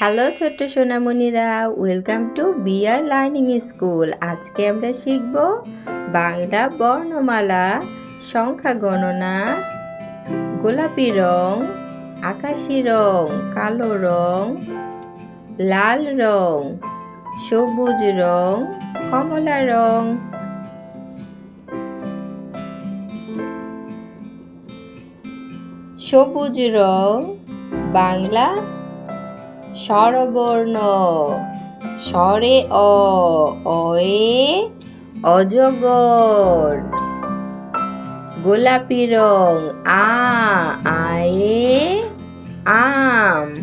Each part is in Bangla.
হ্যালো ছোট্ট সোনামণিরা, welcome to BR learning school. আজকে আমরা শিখব বাংলা বর্ণমালা, সংখ্যা গণনা, গোলাপি রং, আকাশি রং, কালো রং, লাল রং, সবুজ রং, কমলা রং। সবুজ রং, বাংলা স্বরবর্ণ। স্বরে অ, অয়ে অজগর। গোলাপি রং, আ, আয়ে, আম।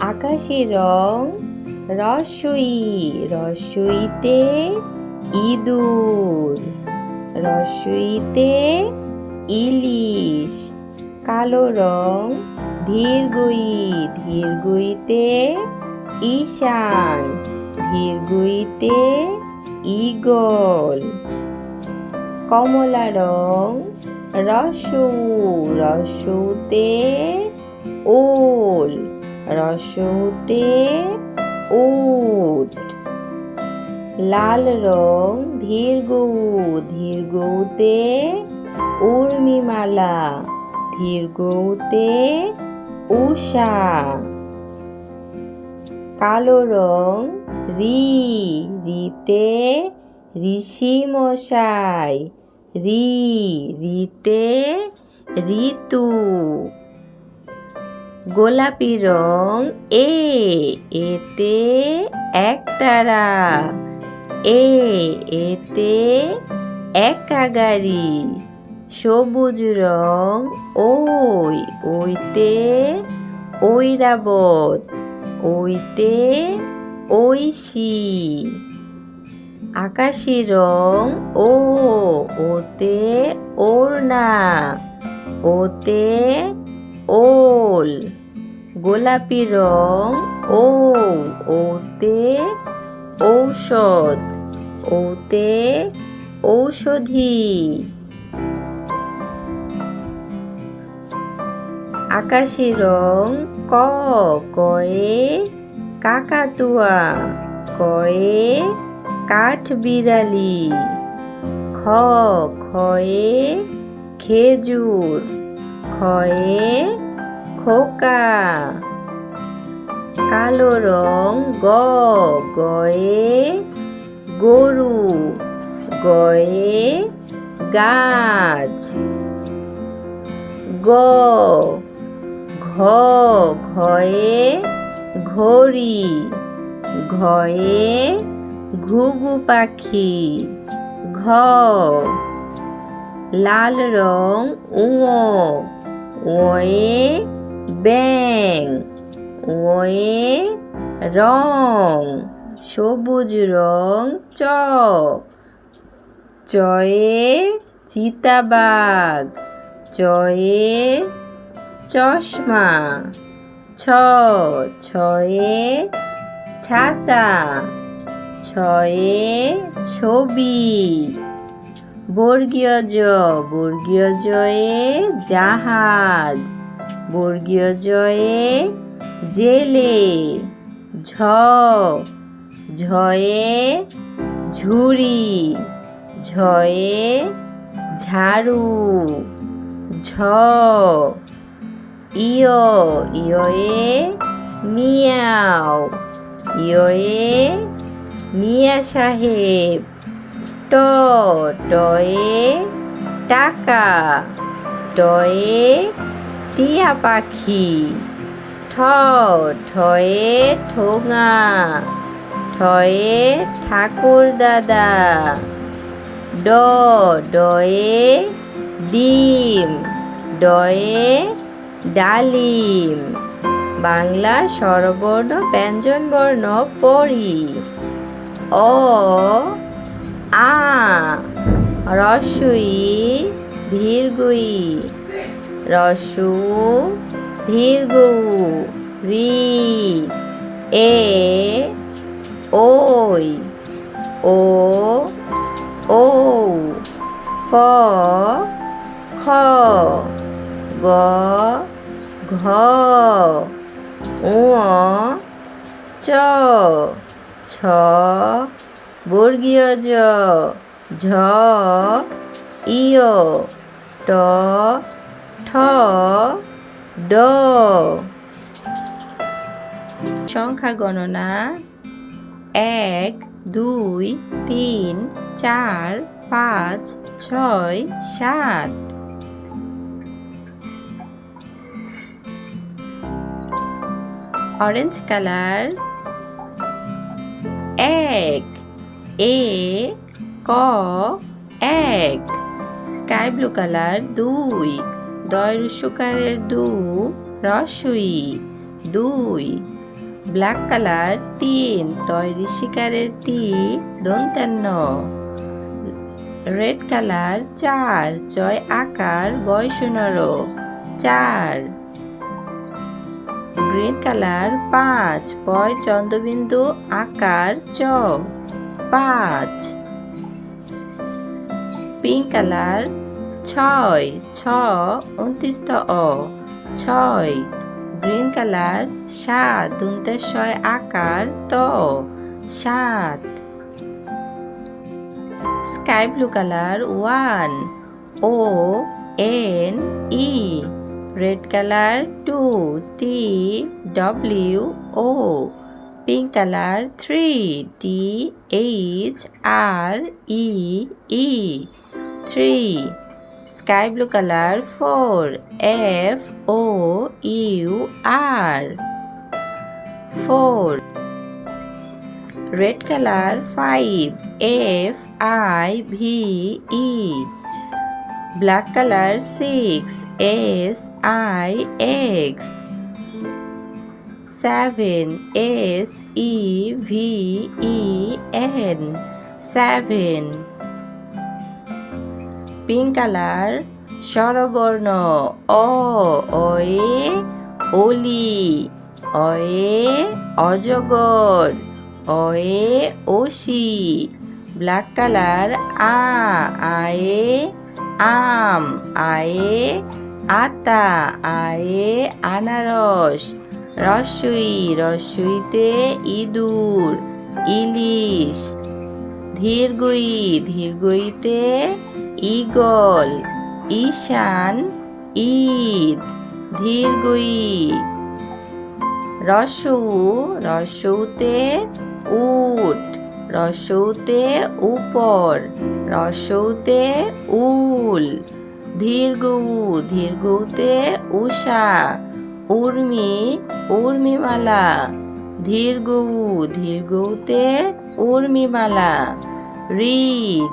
আকাশি রং, রসই, রসইতে ইঁদুর। রসইতে ইলিশ, কালো রং, ধীরগই, ধীরগইতে ঈশান, ধীরগইতে ইগল কমলা রং, রসু, রসুতে ওল রসুতে উট। লাল রং, ধীরগৌ, ধীরগৌতে উর্মিমালা ধীরগৌতে উষা কালো রং রি, রিতে ঋষি মশাই, রি, রিতে ঋতু। গোলাপি রং এ, এতে একতারা এ, এতে একা গাড়ি সবুজ রং, ওই, ওইতে ঐরাবত, ওইতে ঐশী। আকাশি রং, ও, ওতে ওড়না, ওতে ওল। গোলাপি রং, ও, ওতে ঔষধ, ওতে ঔষধি। আকাশি রং ক, কয়ে কাকাতুয়া, কয়ে কাঠ বিড়ালি খ, খয়ে খেজুর, খয়ে খোকা, কালো রং গ, গয়ে গরু, গয়ে গাছ, গ ঘয়ে ঘড়ি, ঘয়ে ঘুঘু পাখি, ঘ লাল রং উঁ ওয়ে ব্যাং ওয়ে রং সবুজ রং চ চয়ে চিতাবাঘ, চয়ে চশমা। ছ, ছয়ে ছাতা। ছয়ে ছবি। বর্গীয় জ, বর্গীয় জয়ে জাহাজ। বর্গীয় জয়ে জেলে। ঝ, ঝয়ে ঝুড়ি। ঝয়ে ঝাড়ু। ঝ ইয় ইয়ে মিয়াও ইয়ে মিয়া সাহেব ট টয়ে টাকা টয়ে টিয়া পাখি ঠ ঠয়ে ঠোঙা ঠয়ে ঠাকুর দাদা ড ডয়ে ডিম ডয়ে ডালিম। বাংলা স্বরবর্ণ, ব্যঞ্জন বর্ণ পড়ি অ, আ, রসই, ধীরগই। রসু দীর্ঘ রি, এ, ওই, ও ও ক, খ। গ, ঘ উ চ, ছ, বর্গীয় জ, ঝ, ইয়, ট, ঠ, ড। সংখ্যা গণনা এক, দুই, তিন, চার, পাঁচ, ছয়, সাত। অরেঞ্জ কালার এক এ ক এক স্কাই ব্লু কালার দুই. দয় রুসুকারের দু রসুই দুই. ব্ল্যাক কালার তিন. তয় ঋষিকারের তি দন্তান্ন রেড কালার চার. জয় আকার বয়সনর চার. গ্রিন কালার পাঁচ। পয় চন্দ্রবিন্দু আকার চ। পাঁচ। পিঙ্ক কালার ছয়। ছ উনত্রিশ অ। ছয়। গ্রিন কালার সাত। দুন্তেশ্বয় আকার ত। সাত। Sky blue colour one. O, N, E. Red colour two T W O pink colour three T H R E E three sky blue colour four F O U R four red colour five F I V E black colour six S I X seven S E V E N seven pink colour স্বরবর্ণ অ অয়ে অলি অয়ে অজগর অয়ে ওসি ব্ল্যাক কালার আ আয়ে আম, আয়ে, আতা, আয়ে, আনারস, রসুই, রসুইতে ইঁদুর, ইলিশ, ধীরগই, ধীরগইতে ইগল ঈশান, ঈদ, ধীরগই রসু রসৌতে উট রসৌতে উপর, রসৌতে উল, ধীরগৌ, ধীরগৌতে উষা, উর্মি, উর্মিমালা, ধীরগৌ, ধীরগৌতে উর্মিমালা, রি,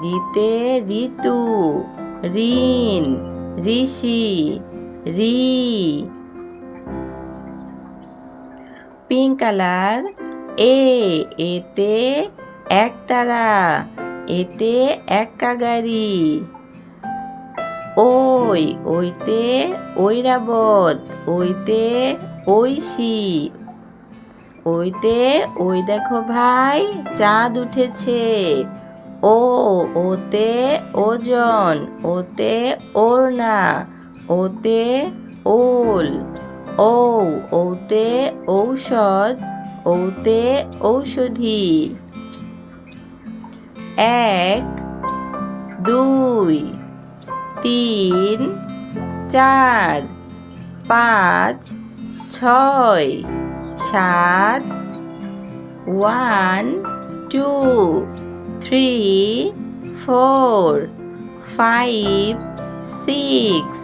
রিতে ঋতু, ঋণ, ঋষি, রি। পিঙ্ক কালার, এ, এতে একতারা, এতে এক্কা গাড়ি ওই, ওইতে ঐরাবত, ওইতে ঐশী। ওইতে, ওই দেখো ভাই, চাঁদ উঠেছে। ও, ওতে ওজন, ওতে ওড়না, ওতে ওল। ও, ওতে ঔষধ, ওতে ঔষধি। এক, দুই, তিন, চার, পাঁচ, ছয়, সাত, one, two, three, four, five, six,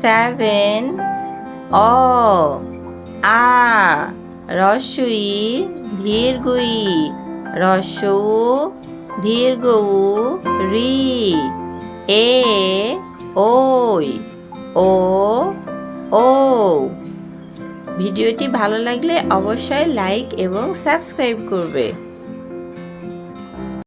seven, অ, আ, রসুই, ধীরগুই রসৌ ধীরগৌ রি এ ওই ও ও। ভিডিওটি ভালো লাগলে অবশ্যই লাইক এবং সাবস্ক্রাইব করবে।